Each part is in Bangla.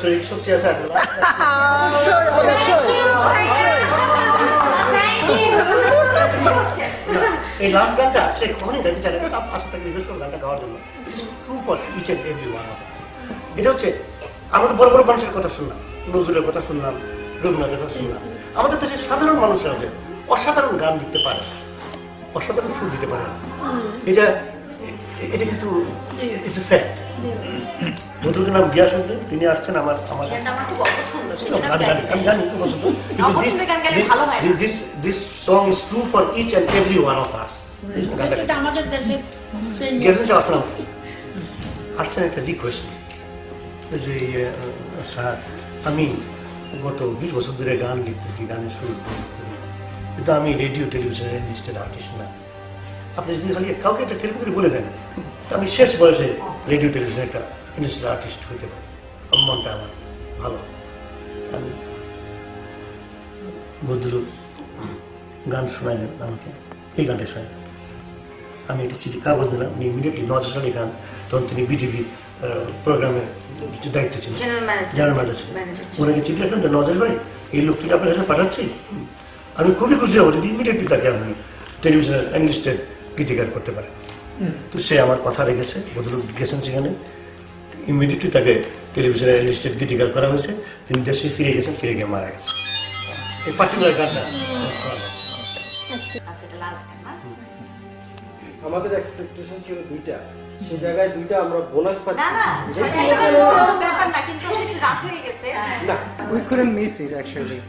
শরীর শক্তি আছে আর অবশ্যই অবশ্যই এই লাস্ট গানটা সে গাইতে চায় না তার টাকা রিকোয়েস্ট করল গানটা গাওয়ার জন্য true for each and every one of এটা হচ্ছে আমাদের বড় বড় মানুষের কথা শুনলাম নজরুলের কথা শুনলাম রবীন্দ্রনাথের কথা শুনলাম আমাদের দেশের সাধারণ মানুষরা অসাধারণ গান লিখতে পারে অসাধারণ সুর দিতে পারে এটা এটা কিন্তু ইটস এ ফ্যাক্ট নাম উদ্দিন তিনি আসছেন আমার আমার আমি জানি, আমি জানি, খুব পছন্দ। কিন্তু অপছন্দের this- গান গাইলে this- ভালো হয় না। this- this- this song is each and of us. গানটা এটা আমাদের দেশে গেছেন সে আসলাম আসছেন একটা রিকোয়েস্ট যে স্যার আমি গত বিশ বছর ধরে গান লিখতেছি গানের শুরু। করি। কিন্তু আমি রেডিও টেলিভিশনের লিস্টেড আর্টিস্ট না। আপনি যদি খালি কাউকে একটা টেলিফোন বলে দেন তো আমি শেষ বয়সে রেডিও টেলিভিশনে একটা ইন্ডাস্ট্রিয়াল আর্টিস্ট হইতে পারি। মনটা আমার ভালো। আমি ভদ্রলোক গান শোনালেন আমাকে এই গানটা শোনালেন আমি একটা চিঠি কাগজ দিলাম উনি ইমিডিয়েটলি নজর আলী খান তখন তিনি বিটিভি প্রোগ্রামের দায়িত্ব ছিলেন জেনারেল ম্যানেজার ম্যানেজার ওনাকে চিঠি লিখলাম যে নজর ভাই এই লোকটিকে আপনার কাছে পাঠাচ্ছি? আমি খুবই খুশি হব যদি ইমিডিয়েটলি তাকে আপনি টেলিভিশনের এনলিস্টেড গীতিকার করতে পারেন তো সে আমার কথা রেখেছে ভদ্রলোক গেছেন সেখানে। ইমিডিয়েটলি তাকে টেলিভিশনের এনলিস্টেড গীতিকার করা হয়েছে। তিনি দেশে ফিরে গেছেন ফিরে গিয়ে মারা গেছেন। এই পার্টিকুলার গানটা। আচ্ছা। আমাদের এক্সপেকটেশন ছিল দুইটা। সে জায়গায় দুইটা আমরা বোনাস পাচ্ছি। না ব্যাপার না কিন্তু আসলে একটু রাত হয়ে গেছে। না। We couldn't miss it actually.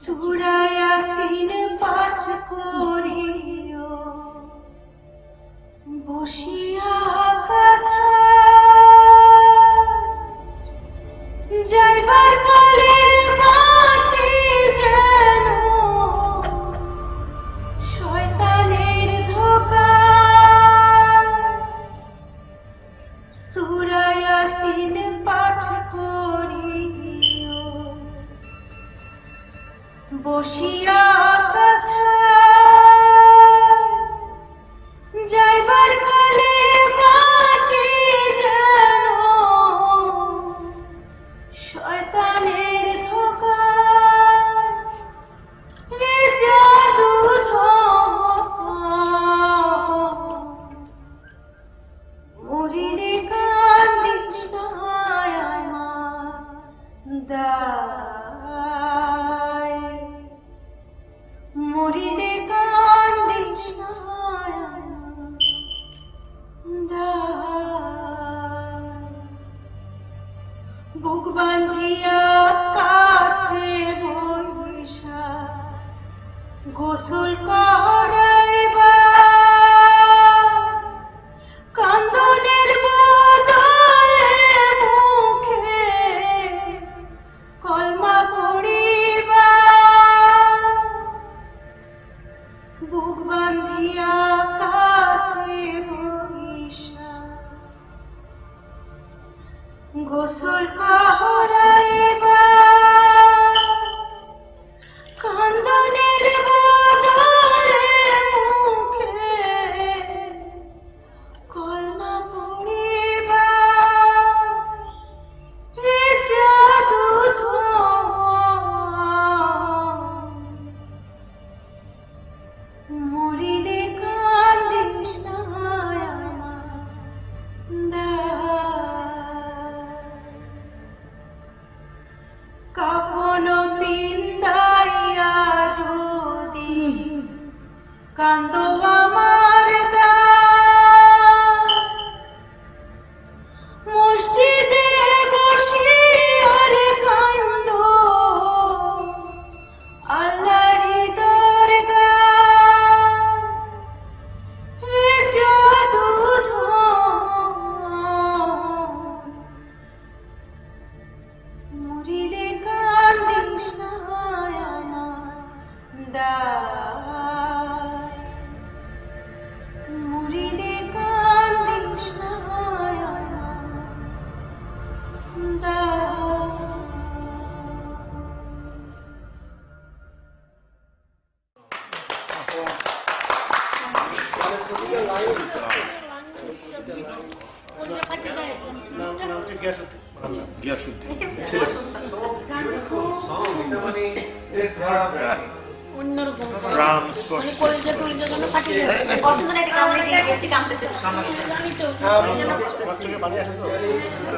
সুরায়াসিন পাঠ করিও বসিয়া কাছা। যাইবার কালে শয়তানের ধোকা। রে জাদু মরিলে কান্দিস না আমার দায়। মরিলে বুক বান্ধিয়া কাছে বৈশা গোসল করাইবা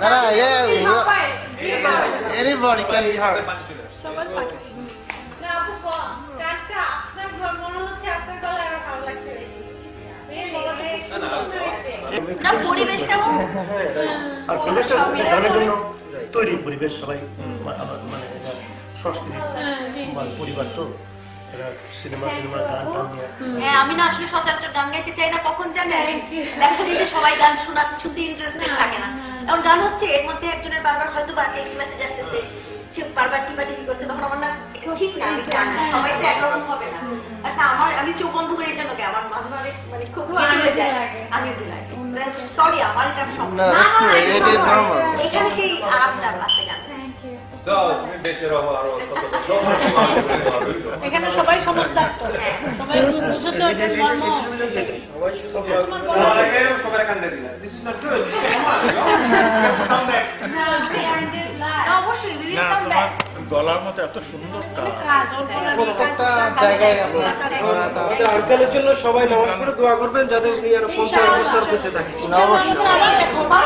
দাঁড়া এ এনিবডি ক্যান বি হার্ড আর পরিবেশটা গানের জন্য তৈরি পরিবেশ সবাই মানে সংস্কৃতি পরিবার তো এরা সিনেমা টিনেমা গান টান নিয়ে। হ্যাঁ আমি না আসলে সচরাচর গান গাইতে চাই না কখন জানেন দেখা যায় যে সবাই গান শোনা শুনতে ইন্টারেস্টেড থাকে না। এমন গান হচ্ছে এর মধ্যে একজনের বারবার হয়তো বা টেক্সট মেসেজ আসতেছে সে বারবার টিপাটিপি করছে তখন আমার না এটা ঠিক না আমি জানি সবাই তো একরকম হবে না। না আমার আমি চোখ বন্ধ করে এই জন্য কি আমার মাঝে মাঝে মানে খুব চলে যায় আনইজি লাগে। সরি আমার এটা সমস্যা. এখানে সেই আরামটা আছে। এখানে সবাই সমস্ত সবাই বুঝে তো এটা মর্ম. গলার মতো এত সুন্দর কাজ। প্রত্যেকটা জায়গায় আঙ্কেলের জন্য সবাই নামাজ পড়ে দোয়া করবেন যাতে উনি আরও পঞ্চাশ বছর বেঁচে থাকে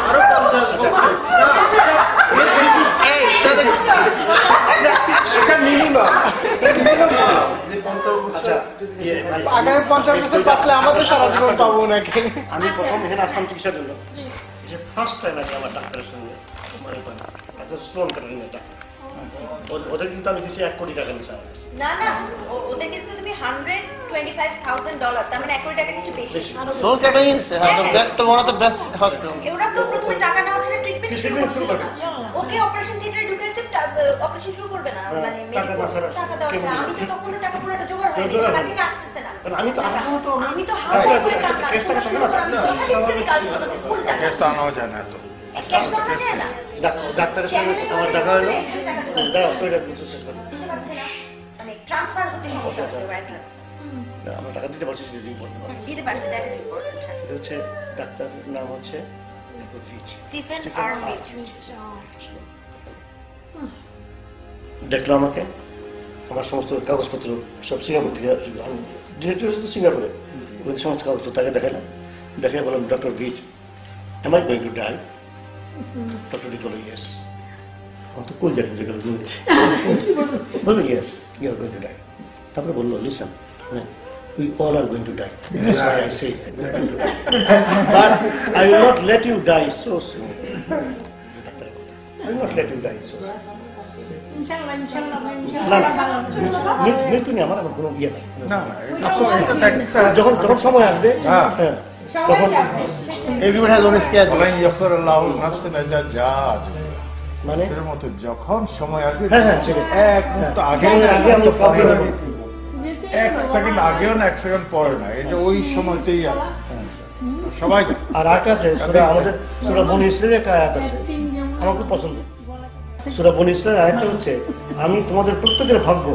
আরও পঞ্চাশ বছর। এটা মিনিমাম যে পঞ্চাশ বছর ইয়ে, আগামী পঞ্চাশ বছর বাঁচলে আমাদের সারা জীবন পাবো নাকি? আমি প্রথম এখানে আসলাম চিকিৎসার জন্য। যে ফার্স্ট টাইম আগে আমার ডাক্তারের সঙ্গে মানে কাটারিং ডাক্তার ও- ওদের কিন্তু আমি কিছু এক কোটি টাকা নিয়েছি না না ওদের কিছু তুমি hundred twenty five thousand dollar তার মানে এক কোটি টাকা কিছু বেশি। সোল ক্যাটারিং তো one of the best hospital ওরা তো প্রথমে টাকা নেওয়া ছিল ট্রিটমেন্ট শুরু Treatment ওকে অপারেশন থিয়েটারে ঢুকেছে অপারেশন শুরু করবে না হ্যাঁ, মানে টাকা কেমন আমি তো? তখন টাকা পুরোটা জোগাড় হয়নি জোগাড় টাকা। থেকে আসতেছে না। আমি তো সময় তো আমি তো করে একটা কাজ cash টাকা থাকে না? আমি কথা দিচ্ছি আমি কাল পর্যন্ত ফুল টাকা গ্যাস তো আনাও যায় না তো আনা যায় না। ডাক- ডাক্তারের সঙ্গে আমার দেখা হলো। দাঁড়াও স্টোরিটা শেষ করি দিতে পারছে না। মানে ট্রান্সফার করতে সমস্যা হচ্ছে আমরা টাকা দিতে পারছি বলতে দিতে পারছে দ্যাট ইজ ইম্পর্টেন্ট এটা হচ্ছে ডাক্তারের নাম হচ্ছে স্টিফেন Stephen দেখল আমাকে? আমার সমস্ত কাগজপত্র সব সিঙ্গাপুর থেকে ডিরেক্টর হচ্ছে তো সিঙ্গাপুরে। ওদের সমস্ত কাগজপত্র তাকে দেখালাম। দেখে বললাম doctor Vich am I going to die doctor Vich বলো ইয়েস আমার তো কোন জানি যেগুলো বলল yes you are going to die তারপরে বলল listen We all are going to die. That's why I say going to die. But I will not let you die so soon. I will not let you die so soon. মৃত্যু- নিয়ে আমার আমার কোনো ইয়ে নাই। যখন যখন সময় আসবে তখন মানে? এর মতো যখন সময় আসবে হ্যাঁ, হ্যাঁ, সেটাই। এক মুহূর্ত আগে সেকেন্ড আগেও না এক সেকেন্ড পরে না এটা ওই সময়তেই সবাই আর আকাশে সুরা আমাদের সুরা বনি ইসলামের একটা আয়াত আছে। আমার খুব পছন্দ। সুরা বনি ইসলামের আয়াতটা হচ্ছে আমি তোমাদের প্রত্যেকের ভাগ্য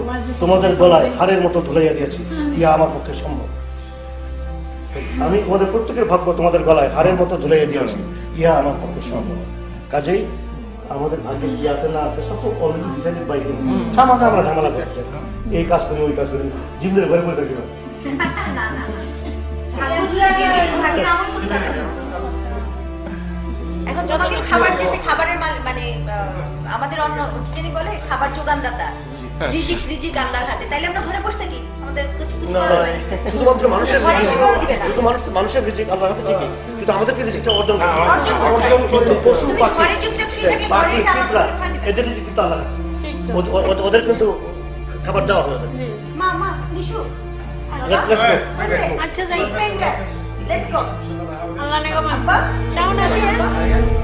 তোমাদের গলায় হারের মতো ধুলাইয়া দিয়েছি ইয়া আমার পক্ষে সম্ভব। আমি তোমাদের প্রত্যেকের ভাগ্য তোমাদের গলায় হারের মতো ঝুলাইয়া দিয়েছি ইয়া আমার পক্ষে সম্ভব। কাজেই আমাদের ভাগ্যে কি আছে না আছে সব তো অলরেডি ডিসাইডেড বাই সামান্য আমরা ঝামেলা করছি। এই কাজ করি ওই কাজ করি। জিমদের ঘরে। এখন তোমাকে খাবার খাবারের মানে আমাদের অন্য জানি বলে খাবার যোগানদাতা। রিজিক রিজিক আল্লাহর হাতে। তাইলে আমরা ঘরে বসে থাকি? আমাদের কিছু কিছু না, শুধুমাত্র মানুষের। শুধু মানুষ মানুষের রিজিক আল্লাহ হাতে ঠিকই। কিন্তু আমাদেরকে রিজিকটা অর্জন করতে অর্জন করতে পশু পাখি এদের কিন্তু হাতে। ওদের- কিন্তু খাবার দেওয়া হবে মা মা নিশু Let's- let's go. আচ্ছা যাই লেটস গো আল্লাহ নেগো মা আব্বা কেমন আছেন